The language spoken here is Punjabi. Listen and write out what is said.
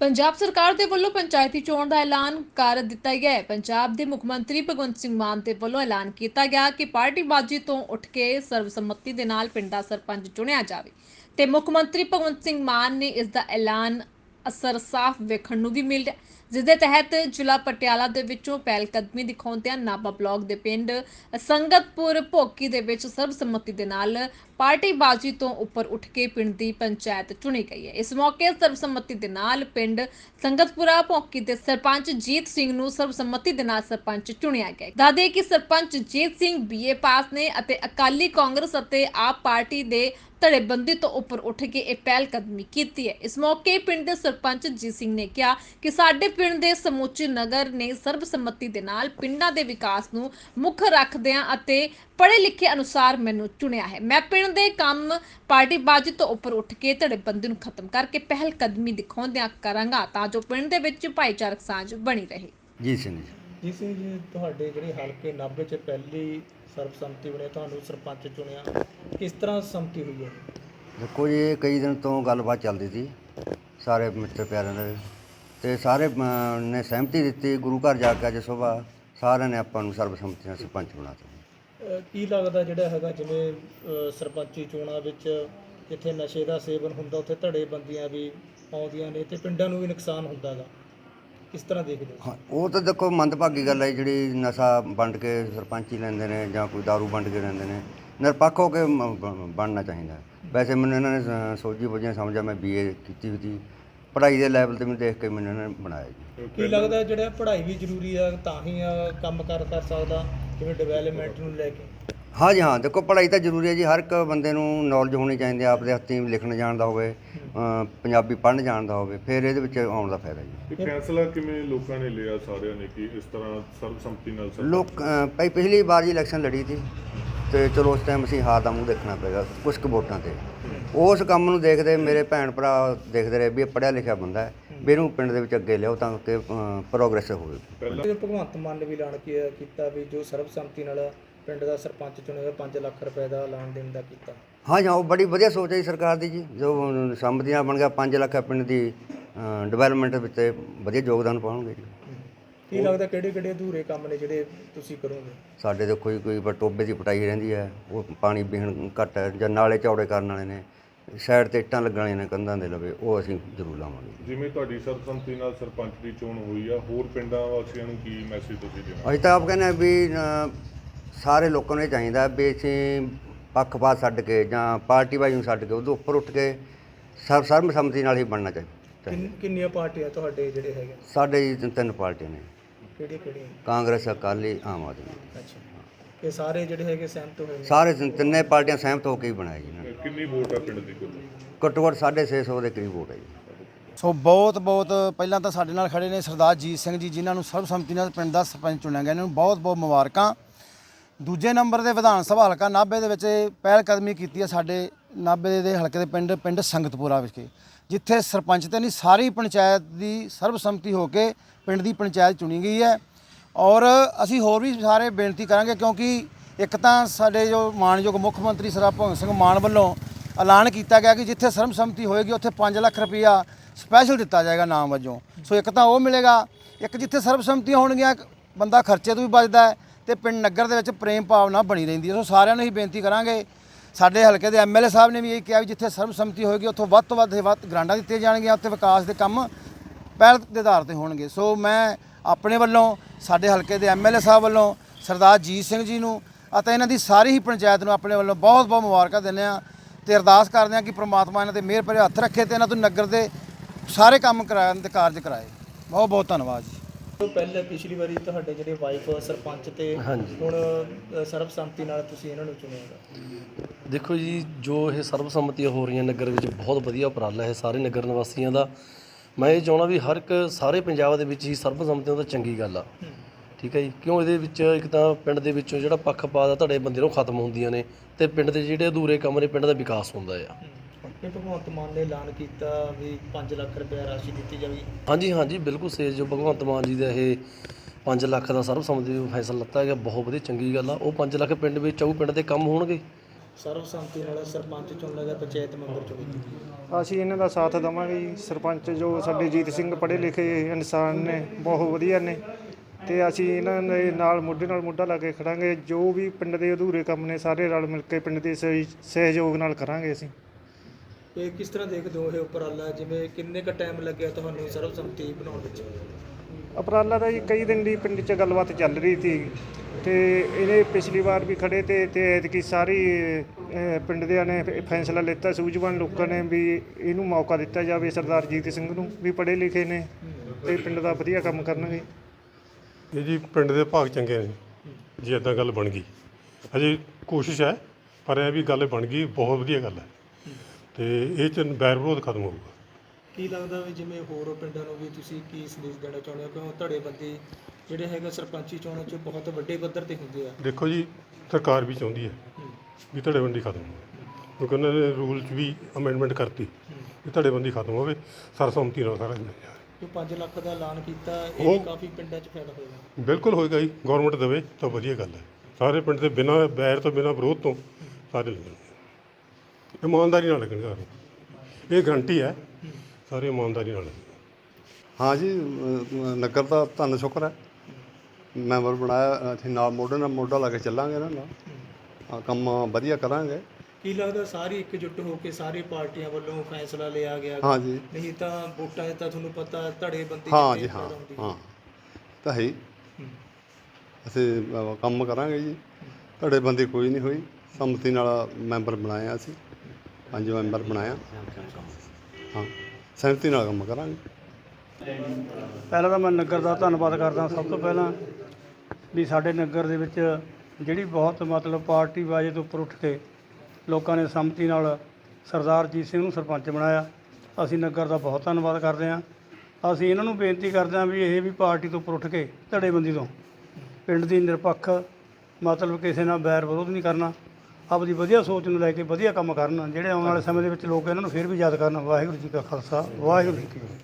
ਪੰਜਾਬ ਸਰਕਾਰ ਦੇ ਵੱਲੋਂ ਪੰਚਾਇਤੀ ਚੋਣ ਦਾ ਐਲਾਨ ਕਰ ਦਿੱਤਾ ਗਿਆ ਹੈ। ਪੰਜਾਬ ਦੇ ਮੁੱਖ ਮੰਤਰੀ ਭਗਵੰਤ ਸਿੰਘ ਮਾਨ ਦੇ ਵੱਲੋਂ ਐਲਾਨ ਕੀਤਾ ਗਿਆ ਕਿ ਪਾਰਟੀਬਾਜ਼ੀ ਤੋਂ ਉੱਠ ਕੇ ਸਰਬਸੰਮਤੀ ਦੇ ਨਾਲ ਪਿੰਡ ਦਾ ਸਰਪੰਚ ਚੁਣਿਆ ਜਾਵੇ। ਤੇ ਮੁੱਖ ਮੰਤਰੀ ਭਗਵੰਤ ਸਿੰਘ ਮਾਨ ਨੇ ਇਸ ਦਾ ਐਲਾਨ ਅਸਰ ਸਾਫ਼ ਵੇਖਣ ਨੂੰ ਵੀ ਮਿਲ ਰਿਹਾ ਜਿਸ ਦੇ ਤਹਿਤ ਜ਼ਿਲ੍ਹਾ ਪਟਿਆਲਾ ਦੇ ਵਿੱਚੋਂ ਪਹਿਲ ਕਦਮੀ ਦਿਖਾਉਂਦਿਆਂ ਨਾਭਾ ਬਲਾਕ ਦੇ ਪਿੰਡ ਸੰਗਤਪੁਰ ਭੋਕੀ ਦੇ ਵਿੱਚ ਸਰਬਸੰਮਤੀ ਦੇ ਨਾਲ ਪਾਰਟੀਬਾਜ਼ੀ ਤੋਂ ਉੱਪਰ ਉੱਠ ਕੇ ਪਿੰਡ ਦੀ ਪੰਚਾਇਤ ਚੁਣੀ ਗਈ ਹੈ। ਇਸ ਮੌਕੇ ਸਰਬਸੰਮਤੀ ਦੇ ਨਾਲ ਪਿੰਡ ਸੰਗਤਪੁਰਾ ਭੋਕੀ ਦੇ ਸਰਪੰਚ ਜੀਤ ਸਿੰਘ ਨੂੰ ਸਰਬਸੰਮਤੀ ਦੇ ਨਾਲ ਸਰਪੰਚ ਚੁਣਿਆ ਗਿਆ ਦਾਦੇ ਕਿ ਸਰਪੰਚ ਜੀਤ ਸਿੰਘ ਬੀਏ ਪਾਸ ਨੇ ਅਤੇ ਅਕਾਲੀ ਕਾਂਗਰਸ ਅਤੇ ਆਪ ਪਾਰਟੀ ਦੇ ਧੜੇਬੰਦੀ ਤੋਂ ਉੱਪਰ ਉੱਠ ਕੇ ਇਹ ਪਹਿਲ ਕਦਮੀ ਕੀਤੀ ਹੈ। ਇਸ ਮੌਕੇ ਪਿੰਡ ਦੇ ਸਰਪੰਚ ਜੀਤ ਸਿੰਘ ਨੇ ਕਿਹਾ ਕਿ ਸਾਡੇ ਪਿੰਡ ਦੇ ਸਮੁੱਚੇ ਨਗਰ ਨੇ ਸਰਬਸੰਮਤੀ ਦੇ ਨਾਲ ਪਿੰਡਾਂ ਦੇ ਵਿਕਾਸ ਨੂੰ ਮੁੱਖ ਰੱਖਦਿਆਂ ਅਤੇ ਪੜ੍ਹੇ ਲਿਖੇ ਅਨੁਸਾਰ ਮੈਨੂੰ ਚੁਣਿਆ ਹੈ। ਮੈਂ ਪਿੰਡ ਦੇ ਕੰਮ ਪਾਰਟੀਬਾਜ਼ੀ ਤੋਂ ਉੱਪਰ ਉੱਠ ਕੇ ਧੜੇਬੰਦੀ ਨੂੰ ਖਤਮ ਕਰਕੇ ਪਹਿਲ ਕਦਮੀ ਦਿਖਾਉਂਦਿਆਂ ਕਰਾਂਗਾ ਤਾਂ ਜੋ ਪਿੰਡ ਦੇ ਵਿੱਚ ਭਾਈਚਾਰਕ ਸਾਂਝ ਬਣੀ ਰਹੇ। ਜੀ ਸਿੰਘ ਜੀ। ਜੀ ਸਿੰਘ ਜੀ ਤੁਹਾਡੇ ਜਿਹੜੇ ਹਲਕੇ 90 ਚ ਪਹਿਲੀ ਸਰਬਸੰਮਤੀ ਬਣੇ ਤੁਹਾਨੂੰ ਸਰਪੰਚ ਚੁਣਿਆ। ਕਿਸ ਤਰ੍ਹਾਂ ਸੰਮਤੀ ਹੋਈ ਹੈ? ਦੇਖੋ ਜੀ ਇਹ ਕਈ ਦਿਨ ਤੋਂ ਗੱਲਬਾਤ ਚੱਲਦੀ ਸੀ ਸਾਰੇ ਮਿੱਤਰ ਪਿਆਰਿਆਂ ਦੇ। ਤੇ ਸਾਰੇ ਅਮ, ਨੇ ਸਹਿਮਤੀ ਦਿੱਤੀ ਗੁਰੂ ਘਰ ਜਾ ਕੇ ਅੱਜ ਸਵੇਰ ਸਾਰਿਆਂ ਨੇ ਆਪਾਂ ਨੂੰ ਸਰਬਸੰਮਤੀ ਨਾਲ ਸਰਪੰਚ ਬਣਾਤਾ ਅਹ ਕੀ ਲੱਗਦਾ ਜਿਹੜਾ ਹੈਗਾ ਜਿਵੇਂ ਸਰਪੰਚੀ ਚੋਣਾਂ ਵਿੱਚ ਜਿੱਥੇ ਨਸ਼ੇ ਦਾ ਸੇਵਨ ਹੁੰਦਾ ਉੱਥੇ ਧੜੇ ਬੰਦੀਆਂ ਵੀ ਆਉਂਦੀਆਂ ਨੇ ਤੇ ਪਿੰਡਾਂ ਨੂੰ ਵੀ ਨੁਕਸਾਨ ਹੁੰਦਾਗਾ ਕਿਸ ਤਰ੍ਹਾਂ ਦੇਖਦੇ ਹੋ? ਹਾਂ ਉਹ ਤਾਂ ਦੇਖੋ ਮੰਦਭਾਗੀ ਗੱਲ ਹੈ ਜਿਹੜੀ ਨਸ਼ਾ ਵੰਡ ਕੇ ਸਰਪੰਚੀ ਲੈਂਦੇ ਨੇ ਜਾਂ ਕੋਈ दारू ਵੰਡ ਕੇ ਲੈਂਦੇ ਨੇ ਨਿਰਪੱਖ ਹੋ ਕੇ ਬਣਨਾ ਚਾਹੀਦਾ। ਵੈਸੇ ਮੈਨੂੰ ਇਹਨਾਂ ਨੇ ਸੋਝੀ ਬੁਝੀ ਸਮਝਿਆ ਮੈਂ ਬੀਏ ਕੀਤੀ ਹੋਈ ਸੀ। ਪੜ੍ਹਾਈ ਦੇ ਲੈਵਲ ਤੇ ਮੈਨੂੰ ਦੇਖ ਕੇ ਮੈਨੂੰ ਇਹਨਾਂ ਨੇ ਬਣਾਇਆ ਜੀ। ਕੀ ਲੱਗਦਾ ਜਿਹੜਾ ਪੜ੍ਹਾਈ ਵੀ ਜ਼ਰੂਰੀ ਆ ਤਾਂ ਹੀ ਕੰਮ ਕਰ ਕਰ ਸਕਦਾ? ਜਿਵੇਂ ਡਿਵੈਲਪਮੈਂਟ ਨੂੰ ਲੈ ਕੇ? ਹਾਂ ਜੀ ਹਾਂ ਦੇਖੋ ਪੜ੍ਹਾਈ ਤਾਂ ਜ਼ਰੂਰੀ ਹੈ ਜੀ ਹਰ ਇੱਕ ਬੰਦੇ ਨੂੰ ਨੌਲੇਜ ਹੋਣੀ ਚਾਹੀਦੀ ਹੈ ਆਪਦੇ ਹੱਥੀਂ ਲਿਖਣ ਜਾਣਦਾ ਹੋਵੇ ਅ, ਪੰਜਾਬੀ ਪੜ੍ਹਨ ਜਾਣਦਾ ਹੋਵੇ ਫਿਰ ਇਹਦੇ ਵਿੱਚ ਆਉਣ ਦਾ ਫਾਇਦਾ ਜੀ। ਇਹ ਫੈਸਲਾ ਕਿਵੇਂ ਲੋਕਾਂ ਨੇ ਲਿਆ ਸਾਰਿਆਂ ਨੇ ਕਿ ਇਸ ਤਰ੍ਹਾਂ ਸਰਬਸੰਮਤੀ ਨਾਲ ਲੋਕ ਅ, ਭਾਈ ਪਿਛਲੀ ਵਾਰ ਜੀ ਇਲੈਕਸ਼ਨ ਲੜੀ ਸੀ ਤੇ ਚਲੋ ਉਸ ਟਾਈਮ ਅਸੀਂ ਹਾਰ ਦਾ ਮੂੰਹ ਦੇਖਣਾ ਪਏਗਾ ਕੁਝ ਕੁ ਵੋਟਾਂ ਤੇ। ਉਸ ਕੰਮ ਨੂੰ ਦੇਖਦੇ ਮੇਰੇ ਭੈਣ ਭਰਾ ਦੇਖਦੇ ਰਹੇ ਵੀ ਇਹ ਪੜ੍ਹਿਆ ਲਿਖਿਆ ਬੰਦਾ ਹੈ। ਵੀ ਇਹਨੂੰ ਪਿੰਡ ਦੇ ਵਿੱਚ ਅੱਗੇ ਲਿਆਓ ਤਾਂ ਕਿ ਪ੍ਰੋਗਰੈਸ ਹੋਵੇ। ਪਹਿਲਾਂ ਭਗਵੰਤ ਮਾਨ ਨੇ ਵੀ ਐਲਾਨ ਕੀ- ਕੀਤਾ ਵੀ ਜੋ ਸਰਬਸੰਮਤੀ ਨਾਲ ਪਿੰਡ ਦਾ ਸਰਪੰਚ ਚੁਣੇਗਾ 5 ਲੱਖ ਰੁਪਏ ਦਾ ਐਲਾਨ ਦੇਣ ਦਾ ਕੀਤਾ। ਹਾਂ ਜੀ ਹਾਂ ਉਹ ਬੜੀ ਵਧੀਆ ਸੋਚ ਹੈ ਜੀ ਸਰਕਾਰ ਦੀ ਜੀ। ਜੋ ਸੰਮਤੀ ਨਾਲ ਬਣ ਗਿਆ 5 ਲੱਖ ਹੈ ਪਿੰਡ ਦੀ ਡਿਵੈਲਪਮੈਂਟ ਵਿੱਚ ਵਧੀਆ ਯੋਗਦਾਨ ਪਾਉਣਗੇ ਜੀ। ਕੀ ਲੱਗਦਾ ਕਿਹੜੇ ਕਿਹੜੇ ਅਧੂਰੇ ਕੰਮ ਨੇ ਜਿਹੜੇ ਤੁਸੀਂ ਕਰੋਗੇ? ਸਾਡੇ ਤੇ ਕੋਈ ਕੋਈ ਬ- ਟੋਬੇ ਦੀ ਪਟਾਈ ਰਹਿੰਦੀ ਹੈ ਉਹ ਪਾਣੀ ਬੀਹਣ ਘੱਟ ਹੈ ਜਾਂ ਨਾਲੇ ਚੌੜੇ ਕਰਨ ਵਾਲੇ ਨੇ। ਸਾਈਡ ਤੇ ਇੱਟਾਂ ਲੱਗਣ ਵਾਲੀਆਂ ਨੇ ਕੰਧਾਂ ਦੇ ਲਵੇ ਉਹ ਅਸੀਂ ਜ਼ਰੂਰ ਲਾਵਾਂਗੇ। ਜਿਵੇਂ ਤੁਹਾਡੀ ਸਰਬਸੰਮਤੀ ਨਾਲ ਸਰਪੰਚ ਦੀ ਚੋਣ ਹੋਈ ਆ ਹੋਰ ਪਿੰਡਾਂ ਵਾਸੀਆਂ ਨੂੰ ਕੀ ਮੈਸੇਜ ਤੁਸੀਂ ਦੇਣਾ? ਅਸੀਂ ਤਾਂ ਆਪ ਕਹਿੰਦੇ ਹਾਂ ਵੀ ਅ, ਸਾਰੇ ਲੋਕਾਂ ਨੂੰ ਇਹ ਚਾਹੀਦਾ ਵੀ ਅਸੀਂ ਪੱਖਪਾਤ ਛੱਡ ਕੇ ਜਾਂ ਪਾਰਟੀ ਵਾਈ ਨੂੰ ਛੱਡ ਕੇ ਉਹਦੇ ਉੱਪਰ ਉੱਠ ਕੇ ਸਰਬ ਸਰਬਸੰਮਤੀ ਨਾਲ ਹੀ ਬਣਨਾ ਚਾਹੀਦਾ। ਕਿੰਨ- ਕਿੰਨੀਆਂ ਪਾਰਟੀਆਂ ਤੁਹਾਡੇ ਜਿਹੜੇ ਹੈਗੇ? ਸਾਡੇ ਜੀ ਤਿੰਨ- ਤਿੰਨ ਪਾਰਟੀਆਂ ਨੇ। ਕਿਹੜੀਆਂ ਕਿਹੜੀਆਂ? ਕਾਂਗਰਸ ਅਕਾਲੀ ਆਮ ਆਦਮੀ। ਅੱਛਾ। ਇਹ ਸਾਰੇ ਜਿਹੜੇ ਹੈਗੇ ਸਹਿਮਤ ਹੋਏ ਨੇ? ਸਾਰੇ ਤਿੰਨ- ਤਿੰਨੇ ਪਾਰਟੀਆਂ ਸਹਿਮਤ ਹੋ ਕੇ ਹੀ ਬਣਾਇਆ ਜੀ ਇਹਨਾਂ ਨੇ। ਕਿੰਨੀ ਵੋਟ ਆ ਪਿੰਡ ਦੀ ਕੁੱਲ? ਘੱਟੋ ਘੱਟ 650 ਦੇ ਕਰੀਬ ਵੋਟ ਹੈ ਜੀ। ਸੋ ਬਹੁਤ ਬਹੁਤ ਪਹਿਲਾਂ ਤਾਂ ਸਾਡੇ ਨਾਲ ਖੜੇ ਨੇ ਸਰਦਾਰ ਜੀਤ ਸਿੰਘ ਜੀ ਜਿਨ੍ਹਾਂ ਨੂੰ ਸਰਬਸੰਮਤੀ ਨਾਲ ਪਿੰਡ ਦਾ ਸਰਪੰਚ ਚੁਣਿਆ ਗਿਆ ਇਹਨਾਂ ਨੂੰ ਬਹੁਤ ਬਹੁਤ ਮੁਬਾਰਕਾਂ। ਦੂਜੇ ਨੰਬਰ ਦੇ ਵਿਧਾਨ ਸਭਾ ਹਲਕਾ ਨਾਭੇ ਦੇ ਵਿੱਚ ਪਹਿਲ ਕਦਮੀ ਕੀਤੀ ਹੈ ਸਾਡੇ ਨਾਭੇ ਦੇ ਹਲਕੇ ਦੇ ਪਿੰਡ ਪਿੰਡ ਸੰਗਤਪੁਰਾ ਵਿਖੇ ਜਿੱਥੇ ਸਰਪੰਚ ਤੇ ਨਹੀਂ ਸਾਰੀ ਪੰਚਾਇਤ ਦੀ ਸਰਬਸੰਮਤੀ ਹੋ ਕੇ ਪਿੰਡ ਦੀ ਪੰਚਾਇਤ ਚੁਣੀ ਗਈ ਹੈ। ਔਰ ਅਸੀਂ ਹੋਰ ਵੀ ਸਾਰੇ ਬੇਨਤੀ ਕਰਾਂਗੇ ਕਿਉਂਕਿ ਇੱਕ ਤਾਂ ਸਾਡੇ ਜੋ ਮਾਨਯੋਗ ਮੁੱਖ ਮੰਤਰੀ ਸਰ ਭਗਵੰਤ ਸਿੰਘ ਮਾਨ ਵੱਲੋਂ ਐਲਾਨ ਕੀਤਾ ਗਿਆ ਕਿ ਜਿੱਥੇ ਸਰਬਸੰਮਤੀ ਹੋਏਗੀ, ਉੱਥੇ 5 ਲੱਖ ਰੁਪਈਆ ਸਪੈਸ਼ਲ ਦਿੱਤਾ ਜਾਏਗਾ ਨਾਮ ਵਜੋਂ। ਸੋ ਇੱਕ ਤਾਂ ਉਹ ਮਿਲੇਗਾ, ਇੱਕ ਜਿੱਥੇ ਸਰਬਸੰਮਤੀਆਂ ਹੋਣਗੀਆਂ ਬੰਦਾ ਖਰਚੇ ਤੋਂ ਵੀ ਬਚਦਾ ਹੈ ਤੇ ਪਿੰਡ ਨਗਰ ਦੇ ਵਿੱਚ ਪ੍ਰੇਮ ਭਾਵਨਾ ਬਣੀ ਰਹਿੰਦੀ ਹੈ। ਸੋ ਸਾਰਿਆਂ ਨੂੰ ਹੀ ਬੇਨਤੀ ਕਰਾਂਗੇ, ਸਾਡੇ ਹਲਕੇ ਦੇ ਐਮਐਲਏ ਸਾਹਿਬ ਨੇ ਵੀ ਇਹ ਕਿਹਾ ਵੀ ਜਿੱਥੇ ਸਰਬਸੰਮਤੀ ਹੋਏਗੀ, ਉੱਥੋਂ ਵੱਧ ਤੋਂ ਵੱਧ ਵੱਧ ਗ੍ਰਾਂਟਾਂ ਦਿੱਤੀਆਂ ਜਾਣਗੀਆਂ, ਉੱਥੇ ਵਿਕਾਸ ਦੇ ਕੰਮ ਪਹਿਲ ਦੇ ਆਧਾਰ ਤੇ ਹੋਣਗੇ। ਸੋ ਮੈਂ ਆਪਣੇ ਵੱਲੋਂ, ਸਾਡੇ ਹਲਕੇ ਦੇ ਐਮਐਲਏ ਸਾਹਿਬ ਵੱਲੋਂ ਸਰਦਾਰ ਜੀਤ ਸਿੰਘ ਜੀ ਨੂੰ ਅਤੇ ਇਹਨਾਂ ਦੀ ਸਾਰੀ ਹੀ ਪੰਚਾਇਤ ਨੂੰ ਆਪਣੇ ਵੱਲੋਂ ਬਹੁਤ ਬਹੁਤ ਮੁਬਾਰਕਾਂ ਦਿੰਦੇ ਆ ਤੇ ਅਰਦਾਸ ਕਰਦੇ ਆ ਕਿ ਪ੍ਰਮਾਤਮਾ ਇਹਨਾਂ ਤੇ ਮਿਹਰ ਭਰੇ ਹੱਥ ਰੱਖੇ ਤੇ ਇਹਨਾਂ ਤੋਂ ਨਗਰ ਦੇ ਸਾਰੇ ਕੰਮ ਕਰਾਉਣ ਦੇ ਕਾਰਜ ਕਰਾਏ। ਬਹੁਤ ਬਹੁਤ ਧੰਨਵਾਦ ਜੀ। ਤੋਂ ਪਹਿਲੇ ਪਿਛਲੀ ਵਾਰੀ ਤੁਹਾਡੇ ਜਿਹੜੇ ਵਾਈਫ ਸਰਪੰਚ ਤੇ ਹੁਣ ਸਰਬਸੰਮਤੀ ਨਾਲ ਤੁਸੀਂ ਇਹਨਾਂ ਨੂੰ ਚੁਣਿਆਗਾ ਦੇਖੋ ਜੀ ਜੋ ਇਹ ਸਰਬਸੰਮਤੀਆਂ ਹੋ ਰਹੀਆਂ ਨਗਰ ਵਿੱਚ ਬਹੁਤ ਵਧੀਆ ਉਪਰਾਲਾ ਹੈ ਸਾਰੇ ਨਗਰ ਨਿਵਾਸੀਆਂ ਦਾ। ਮੈਂ ਇਹ ਚਾਹਣਾ ਵੀ ਹਰ ਇੱਕ ਸਾਰੇ ਪੰਜਾਬ ਦੇ ਵਿੱਚ ਹੀ ਸਰਬਸੰਮਤੀਆਂ ਤਾਂ ਚੰਗੀ ਗੱਲ ਆ। ਠੀਕ ਹੈ ਜੀ? ਕਿਉਂ ਇਹਦੇ ਵਿੱਚ ਇੱਕ ਤਾਂ ਪਿੰਡ ਦੇ ਵਿੱਚੋਂ ਜਿਹੜਾ ਪੱਖਪਾਤ ਆ ਤੁਹਾਡੇ ਬੰਦੇ ਨੂੰ ਖਤਮ ਹੁੰਦੀਆਂ ਨੇ ਤੇ ਪਿੰਡ ਦੇ ਜਿਹੜੇ ਅਧੂਰੇ ਕੰਮ ਨੇ ਪਿੰਡ ਦਾ ਵਿਕਾਸ ਹੁੰਦਾ ਆ। ਇਹ ਭਗਵੰਤ ਮਾਨ ਨੇ ਐਲਾਨ ਕੀਤਾ ਵੀ 5 ਲੱਖ ਰੁਪਏ ਰਾਸ਼ੀ ਦਿੱਤੀ ਜਾਵੇਗੀ। ਹਾਂਜੀ ਹਾਂਜੀ ਬਿਲਕੁਲ ਸੇਜ ਜੋ। ਭਗਵੰਤ ਮਾਨ ਜੀ ਦਾ ਇਹ 5 ਲੱਖ ਦਾ ਸਰਬਸੰਮਤੀ ਫੈਸਲਾ ਲੱਤਾ ਗਿਆ ਬਹੁਤ ਵਧੀਆ ਚੰਗੀ ਗੱਲ ਆ। ਉਹ 5 ਲੱਖ ਪਿੰਡ ਵਿੱਚ ਆਊ ਪਿੰਡ ਦੇ ਕੰਮ ਹੋਣਗੇ? ਸਰਬਸੰਮਤੀ ਨਾਲ ਸਰਪੰਚ ਚੁਣਨਾ ਜਾਂ ਪੰਚਾਇਤ ਮੈਂਬਰ ਚੁਣੇ ਅਸੀਂ ਇਹਨਾਂ ਦਾ ਸਾਥ ਦੇਵਾਂਗੇ ਜੀ। ਸਰਪੰਚ ਜੋ ਸਾਡੇ ਜੀਤ ਸਿੰਘ ਪੜ੍ਹੇ ਲਿਖੇ ਇਨਸਾਨ ਨੇ ਬਹੁਤ ਵਧੀਆ ਨੇ। ਤੇ ਅਸੀਂ ਇਹਨਾਂ ਦੇ ਨਾਲ ਮੋਢੇ ਨਾਲ ਮੋਢਾ ਲਾ ਕੇ ਖੜਾਂਗੇ ਜੋ ਵੀ ਪਿੰਡ ਦੇ ਅਧੂਰੇ ਕੰਮ ਨੇ ਸਾਰੇ ਰਲ ਮਿਲ ਕੇ ਪਿੰਡ ਦੇ ਸਹਿ- ਸਹਿਯੋਗ ਨਾਲ ਕਰਾਂਗੇ ਅਸੀਂ। ਇਹ ਕਿਸ ਤਰ੍ਹਾਂ ਦੇਖਦੇ ਹੋ ਇਹ ਉਪਰਾਲਾ? ਜਿਵੇਂ ਕਿੰਨੇ ਕ ਟਾਈਮ ਲੱਗਿਆ ਤੁਹਾਨੂੰ ਸਰਬਸੰਮਤੀ ਬਣਾਉਣ ਵਿੱਚ? ਉਪਰਾਲਾ ਦਾ ਜੀ ਕਈ ਦਿਨ ਦੀ ਪਿੰਡ 'ਚ ਗੱਲਬਾਤ ਚੱਲ ਰਹੀ ਸੀ ਤੇ ਇਹਨੇ ਪਿਛਲੀ ਵਾਰ ਵੀ ਖੜੇ ਤੇ ਤੇ ਐਤਕੀ ਸਾਰੀ ਅਹ, ਪਿੰਡ ਦਿਆਂ ਨੇ ਫ- ਫੈਸਲਾ ਲਿੱਤਾ ਸੂਝਵਾਨ ਲੋਕਾਂ ਨੇ ਵੀ ਇਹਨੂੰ ਮੌਕਾ ਦਿੱਤਾ ਜਾਵੇ ਸਰਦਾਰ ਜੀਤ ਸਿੰਘ ਨੂੰ ਵੀ ਪੜ੍ਹੇ ਲਿਖੇ ਨੇ ਤੇ ਪਿੰਡ ਦਾ ਵਧੀਆ ਕੰਮ ਕਰਨਗੇ। ਇਹ ਜੀ ਪਿੰਡ ਦੇ ਭਾਗ ਚੰਗੇ ਨੇ ਜੇ ਇਦਾਂ ਗੱਲ ਬਣ ਗਈ। ਅਜੇ ਕੋਸ਼ਿਸ਼ ਹੈ ਪਰ ਇਹ ਵੀ ਗੱਲ ਬਣ ਗਈ ਬਹੁਤ ਵਧੀਆ ਗੱਲ ਹੈ। ਤੇ ਇਹ ਚ ਬੈਰ ਵਿਰੋਧ ਖਤਮ ਹੋਊਗਾ। ਕੀ ਲੱਗਦਾ ਵੀ ਜਿਵੇਂ ਹੋਰ ਪਿੰਡਾਂ ਨੂੰ ਵੀ ਤੁਸੀਂ ਕੀ ਸੰਦੇਸ਼ ਦੇਣਾ ਚਾਹੁੰਦੇ ਹੋ? ਕਿਉਂ ਧੜੇਬੰਦੀ ਜਿਹੜੇ ਹੈਗੇ ਸਰਪੰਚੀ ਚੋਣਾਂ 'ਚ ਬਹੁਤ ਵੱਡੇ ਪੱਧਰ ਤੇ ਹੁੰਦੇ ਆ। ਦੇਖੋ ਜੀ ਸਰਕਾਰ ਵੀ ਚਾਹੁੰਦੀ ਹੈ ਵੀ ਧੜੇਬੰਦੀ ਖਤਮ ਹੋਵੇ। ਕਿਉਂਕਿ ਉਹਨਾਂ ਨੇ ਰੂਲ 'ਚ ਵੀ ਅਮੈਂਡਮੈਂਟ ਕਰਤੀ ਵੀ ਧੜੇਬੰਦੀ ਖਤਮ ਹੋਵੇ ਸਰਸੰਮਤੀ ਨਾਲ ਸਾਰਾ ਜੋ 5 ਲੱਖ ਦਾ ਐਲਾਨ ਕੀਤਾ ਇਹ ਵੀ ਉਹ- ਕਾਫੀ ਪਿੰਡਾਂ 'ਚ ਫਾਇਦਾ ਹੋਏਗਾ ਬਿਲਕੁਲ ਹੋਏਗਾ ਜੀ ਗਵਰਨਮੈਂਟ ਦੇਵੇ ਤਾਂ ਵਧੀਆ ਗੱਲ ਹੈ। ਸਾਰੇ ਪਿੰਡ ਦੇ ਬਿਨਾਂ ਬੈਰ ਤੋਂ ਬਿਨਾਂ ਵਿਰੋਧ ਤੋਂ ਸਾਰੇ ਲੱਗਣਗੇ ਇਮਾਨਦਾਰੀ ਨਾਲ ਲੱਗਣਗੇ ਸਾਰੇ। ਇਹ ਗਰੰਟੀ ਹੈ। ਸਾਰੇ ਇਮਾਨਦਾਰੀ ਨਾਲ ਲੱਗਣਗੇ। ਹਾਂ ਜੀ ਨਗਰ ਦਾ ਧੰਨ ਸ਼ੁਕਰ ਹੈ। ਮੈਂਬਰ ਬਣਾਇਆ ਅਸੀਂ ਨਾਲ ਮੋਢੇ ਨਾਲ ਮੋਢਾ ਲਾ ਕੇ ਚੱਲਾਂਗੇ ਇਹਨਾਂ ਨਾਲ। ਹਾਂ, ਕੰਮ ਵਧੀਆ ਕਰਾਂਗੇ। ਕੀ ਲੱਗਦਾ ਸਾਰੀ ਇਕਜੁੱਟ ਹੋ ਕੇ ਸਾਰੀ ਪਾਰਟੀਆਂ ਵੱਲੋਂ ਫੈਸਲਾ ਲਿਆ ਗਿਆ? ਹਾਂ ਜੀ ਨਹੀਂ ਤਾਂ ਵੋਟਾਂ 'ਚ ਤਾਂ ਤੁਹਾਨੂੰ ਪਤਾ ਧੜੇਬੰਦੀ ਹਾਂ ਜੀ ਹਾਂ ਹੈ। ਤਾਂ ਹੈ ਹੀ। ਅਸੀਂ ਕੰਮ ਕਰਾਂਗੇ ਜੀ। ਤੁਹਾਡੇ ਬੰਦੀ ਕੋਈ ਨਹੀਂ ਹੋਈ। ਸੰਮਤੀ ਨਾਲ ਮੈਂਬਰ ਬਣਾਇਆ ਅਸੀਂ। ਪੰਜ ਮੈਂਬਰ ਬਣਾਇਆ। ਹਾਂ ਸਹਿਮਤੀ ਨਾਲ ਕੰਮ ਕਰਾਂਗੇ। ਪਹਿਲਾਂ ਤਾਂ ਮੈਂ ਨਗਰ ਦਾ ਧੰਨਵਾਦ ਕਰਦਾ ਸਭ ਤੋਂ ਪਹਿਲਾਂ ਵੀ ਸਾਡੇ ਨਗਰ ਦੇ ਵਿੱਚ ਜਿਹੜੀ ਬਹੁਤ ਮਤਲਬ ਪਾਰਟੀ ਬਾਜੇ ਤੋਂ ਉੱਪਰ ਉੱਠ ਕੇ ਲੋਕਾਂ ਨੇ ਸੰਮਤੀ ਨਾਲ ਸਰਦਾਰ ਅਜੀਤ ਸਿੰਘ ਨੂੰ ਸਰਪੰਚ ਬਣਾਇਆ। ਅਸੀਂ ਨਗਰ ਦਾ ਬਹੁਤ ਧੰਨਵਾਦ ਕਰਦੇ ਹਾਂ। ਅਸੀਂ ਇਹਨਾਂ ਨੂੰ ਬੇਨਤੀ ਕਰਦੇ ਹਾਂ ਵੀ ਇਹ ਵੀ ਪਾਰਟੀ ਤੋਂ ਉੱਪਰ ਉੱਠ ਕੇ ਧੜੇਬੰਦੀ ਤੋਂ। ਪਿੰਡ ਦੀ ਨਿਰਪੱਖ, ਮਤਲਬ ਕਿਸੇ ਨਾਲ ਵੈਰ ਵਿਰੋਧ ਨਹੀਂ ਕਰਨਾ। ਆਪਦੀ ਵਧੀਆ ਸੋਚ ਨੂੰ ਲੈ ਕੇ ਵਧੀਆ ਕੰਮ ਕਰਨ। ਜਿਹੜੇ ਆਉਣ ਵਾਲੇ ਸਮੇਂ ਦੇ ਵਿੱਚ ਲੋਕ ਇਹਨਾਂ ਨੂੰ ਫਿਰ ਵੀ ਯਾਦ ਕਰਨ। ਵਾਹਿਗੁਰੂ ਜੀ ਕਾ ਖਾਲਸਾ, ਵਾਹਿਗੁਰੂ ਜੀ ਕੀ ਫਤਿਹ।